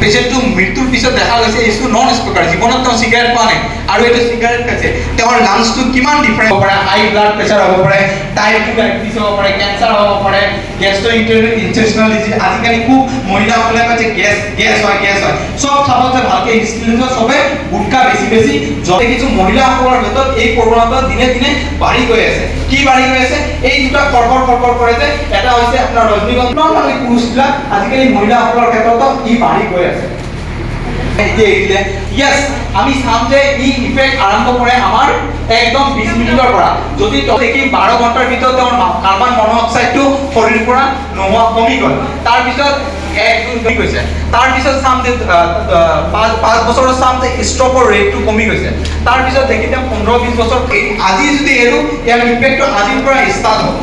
পেচেণ্টটো মৃত্যুৰ পিছত দেখা গৈছে, এইটো নন স্মকাৰ জীৱনত তেওঁ চিগাৰেট খোৱা নাই। আৰু এইটো চিগাৰেট খাইছে। তেওঁৰ লাংছটো কিমান ডিফাৰেণ্ট হ'ব পাৰে? হাই ব্লাড প্ৰেছাৰ হ'ব পাৰে টাইপ টু ডায়েবেটিছ হ'ব পাৰে কেঞ্চাৰ হ'ব পাৰে গেষ্ট্ৰ ইণ্টেষ্টিনেল ডিজিজ আজিকালি খুব মহিলাসকলে কয় গেছ গেছ হয় গেছ হয়। চব চাব ভালকৈ হিষ্ট্ৰী চবে গুটকা বেছি বেছি জ- দেখিছোঁ মহিলাসকলৰ ক্ষেত্ৰত এই প্ৰৱণতা দিনে দিনে বাঢ়ি গৈ আছে। কি বাঢ়ি গৈ আছে? এই দুটা খৰখৰ খৰখৰ কৰে যে, এটা হৈছে আপোনাৰ ৰজনীগন্ধা মানে পুৰুষবিলাক, আজিকালি মহিলাসকলৰ ক্ষেত্ৰতো ই বাঢ়ি গৈ আছে। য়েছ আমি চাম ই ইফেক্ট আৰম্ভ কৰে আমাৰ একদম বিছ মিনিটৰ পৰা। যদি দেখি বাৰ ঘণ্টাৰ ভিতৰত তেওঁৰ কাৰ্বন মনঅক্সাইডটো শৰীৰৰ পৰা নোহোৱা কমি গ'ল তাৰপিছত এক দুই গৈছে। তাৰপিছত চাম যে পাঁচ পাঁচ বছৰত চাম যে ষ্ট্ৰকৰ ৰেটটো কমি গৈছে। তাৰপিছত দেখি তেওঁ পোন্ধৰ বিছ বছৰ আজি যদি এৰো, ইয়াৰ ইম্পেক্টটো আজিৰ পৰা ষ্টাৰ্ট হ'ব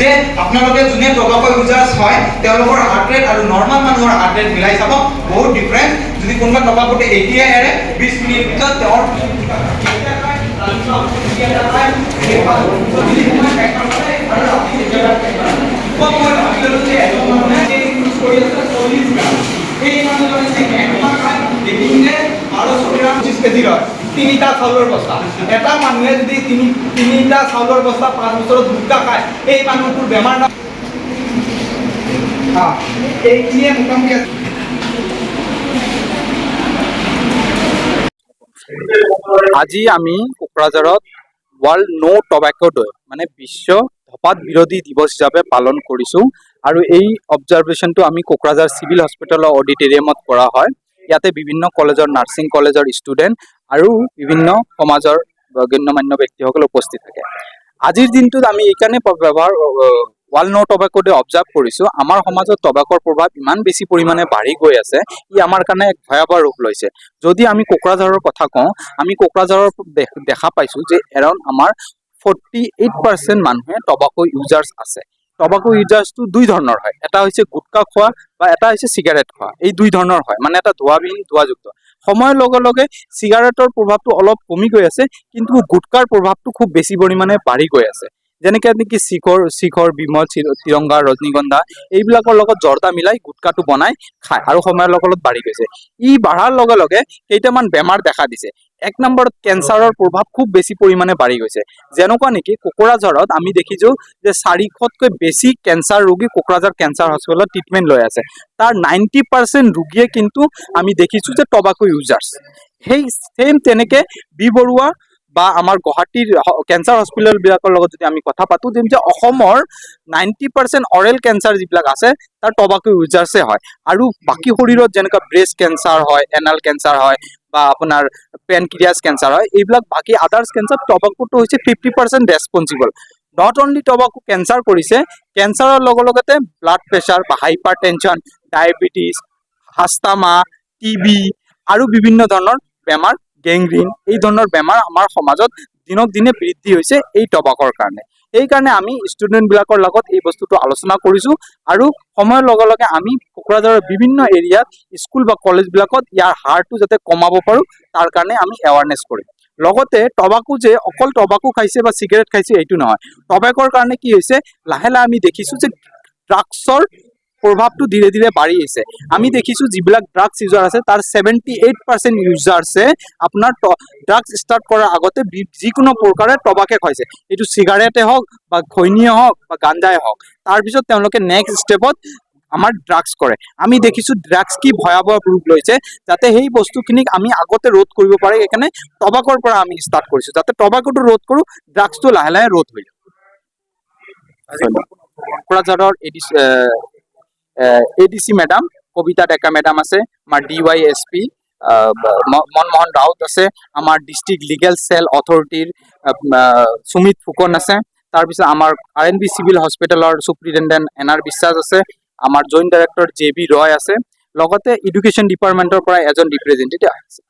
যে আপোনালোকে যোনে টবাকো ইউজাৰ্ছ হয়, তেওঁলোকৰ হাৰ্ট ৰেট আৰু নৰ্মেল মানুহৰ হাৰ্ট ৰেট মিলাই চাব, বহুত ডিফাৰেঞ্চ যদি কোনোবা টবাকোতে এতিয়াই এৰে বিছ মিনিট পিছত তেওঁৰ তিনিটা চাউলৰ বস্তা। এটা মানুহে যদি তিনি তিনিটা বস্তা পাঁচ বছৰত দুটা খায়, এই মানুহটোৰ বেমাৰ না এইখিনিয়ে মোটামুটি। আজি আমি কোকৰাঝাৰত ৱৰ্ল্ড ন' টবেক' ডে মানে বিশ্ব ধঁপাত বিৰোধী দিৱস হিচাপে পালন কৰিছোঁ। আৰু এই অবজাৰভেশ্যনটো আমি কোকৰাঝাৰ চিভিল হস্পিটেলৰ অডিটৰিয়ামত কৰা হয়। ইয়াতে বিভিন্ন কলেজৰ নাৰ্ছিং কলেজৰ ষ্টুডেণ্ট আৰু বিভিন্ন সমাজৰ গণ্যমান্য ব্যক্তিসকল উপস্থিত থাকে। আজিৰ দিনটোত আমি এইকাৰণে ব্যৱহাৰ ৱাল ন' টবেক' ডে অবজাৰ্ভ কৰিছোঁ, আমাৰ সমাজত টবেকৰ প্ৰভাৱ ইমান বেছি পৰিমাণে বাঢ়ি গৈ আছে, ই আমাৰ কাৰণে এক ভয়াৱহ ৰূপ লৈছে। যদি আমি কোকৰাঝাৰৰ কথা কওঁ, আমি কোকৰাঝাৰৰ দেখ- পাইছোঁ যে এৰাউণ্ড আমাৰ ফৰ্টি এইট পাৰ্চেণ্ট মানুহে টবাকো ইউজাৰ্ছ আছে। টবাকো ইউজাৰ্ছটো দুই ধৰণৰ হয়, এটা হৈছে গুটখা খোৱা বা এটা হৈছে চিগাৰেট খোৱা, এই দুই ধৰণৰ হয় মানে এটা ধোঁৱাবিহীন ধোঁৱাযুক্ত। সময়ৰ লগে লগে চিগাৰেটৰ প্ৰভাৱটো অলপ কমি গৈ আছে, কিন্তু গুটকাৰ প্ৰভাৱটো খুব বেছি পৰিমাণে বাঢ়ি গৈ আছে। যেনেকে নেকি শিখৰ শিখৰ, বিমল তিৰংগা, ৰজনীগন্ধা, এইবিলাকৰ লগত জৰ্দা মিলাই গুটকাটো বনাই খায় আৰু সময়ৰ লগত বাঢ়ি গৈছে। ই বাঢ়াৰ লগে লগে কেইটামান বেমাৰ দেখা দিছে। এক নম্বৰত কেঞ্চাৰৰ প্ৰভাৱ খুব বেছি পৰিমাণে বাঢ়ি গৈছে। যেনেকুৱা নেকি কোকৰাঝাৰত আমি দেখিছোঁ যে চাৰিশতকৈ বেছি কেঞ্চাৰ ৰোগী কোকৰাঝাৰ কেঞ্চাৰ হস্পিটেলত ট্ৰিটমেণ্ট লৈ আছে। তাৰ নাইণ্টি পাৰ্চেণ্ট ৰোগীয়ে কিন্তু আমি দেখিছোঁ যে টবাকো ইউজাৰ্ছ সেই ছেইম তেনেকে বি বৰুৱা বা আমাৰ গুৱাহাটীৰ কেঞ্চাৰ হস্পিটেলবিলাকৰ লগত যদি আমি কথা পাতোঁ তেন্তে অসমৰ নাইণ্টি পাৰ্চেণ্ট অৰেল কেঞ্চাৰ যিবিলাক আছে, তাৰ টবাকো ইউজাৰ্ছে হয়। আৰু বাকী শৰীৰত যেনেকুৱা ব্ৰেষ্ট কেঞ্চাৰ হয় এনাল কেঞ্চাৰ হয়, বা আপোনাৰ পেনক্ৰিয়াছ কেঞ্চাৰ হয়, এইবিলাক বাকী আদাৰ্ছ কেঞ্চাৰ টবাকোটো হৈছে fifty percent responsible not only tobacco cancer কৰিছে কেঞ্চাৰৰ লগে লগতে ব্লাড প্ৰেছাৰ বা hypertension diabetes asthma TB আৰু বিভিন্ন ধৰণৰ বেমাৰ গেংগ্ৰিন এই ধৰণৰ বেমাৰ আমাৰ সমাজত দিনক দিনে বৃদ্ধি হৈছে এই টবাকৰ কাৰণে। সেইকাৰণে আমি ষ্টুডেণ্টবিলাকৰ লগত এই বস্তুটো আলোচনা কৰিছোঁ আৰু সময়ৰ লগে লগে আমি কোকৰাঝাৰৰ বিভিন্ন এৰিয়াত স্কুল বা কলেজবিলাকত ইয়াৰ হাৰটো যাতে কমাব পাৰোঁ, তাৰ কাৰণে আমি এৱাৰনেছ কৰিম। লগতে টবাকো যে অকল টবাকো খাইছে বা চিগাৰেট খাইছে, এইটো নহয়। টবেকৰ কাৰণে কি হৈছে, লাহে লাহে আমি দেখিছোঁ যে ড্ৰাগছৰ প্ৰভাৱটো ধীৰে ধীৰে বাঢ়ি আহিছে। আমি দেখিছোঁ যিবিলাক ড্ৰাগছ ইউজাৰ আছে, তাৰ ছেভেণ্টি এইট পাৰ্চেণ্ট ইউজাৰ্ছে আপোনাৰ ড্ৰাগছ ষ্টাৰ্ট কৰাৰ আগতে যিকোনো প্ৰকাৰে টবাকে খাইছে। এইটো চিগাৰেটে হওক বা খৈনীয়ে হওক বা গাঞ্জাই হওক। তাৰপিছত তেওঁলোকে নেক্সট ষ্টেপত আমাৰ ড্ৰাগছ কৰে। আমি দেখিছোঁ ড্ৰাগছ কি ভয়াৱহ ৰূপ লৈছে, যাতে সেই বস্তুখিনিক আমি আগতে ৰোধ কৰিব পাৰে। সেইকাৰণে টবাকৰ পৰা আমি ষ্টাৰ্ট কৰিছোঁ। যাতে টবাকোটো ৰোধ কৰোঁ ড্ৰাগছটো লাহে লাহে ৰোধ হৈ যায় কোকৰাঝাৰৰ D A D C madam Kabita Deka madam আছে, আমাৰ D Y S P Manmohan Raut আছে, আমাৰ ডিষ্ট্ৰিক্ট লিগেল চেল অথৰিটিৰ সুমিত ফুকন আছে, তাৰপিছত আমাৰ আৰ এন বি চিভিল হস্পিটেলৰ চুপ্ৰিটেণ্ডেণ্ট এন আৰ বিশ্বাস আছে, আমাৰ joint director J B Roy আছে, লগতে এডুকেশ্যন ডিপাৰ্টমেণ্টৰ পৰা এজন ৰিপ্ৰেজেণ্টেটিভ আছে।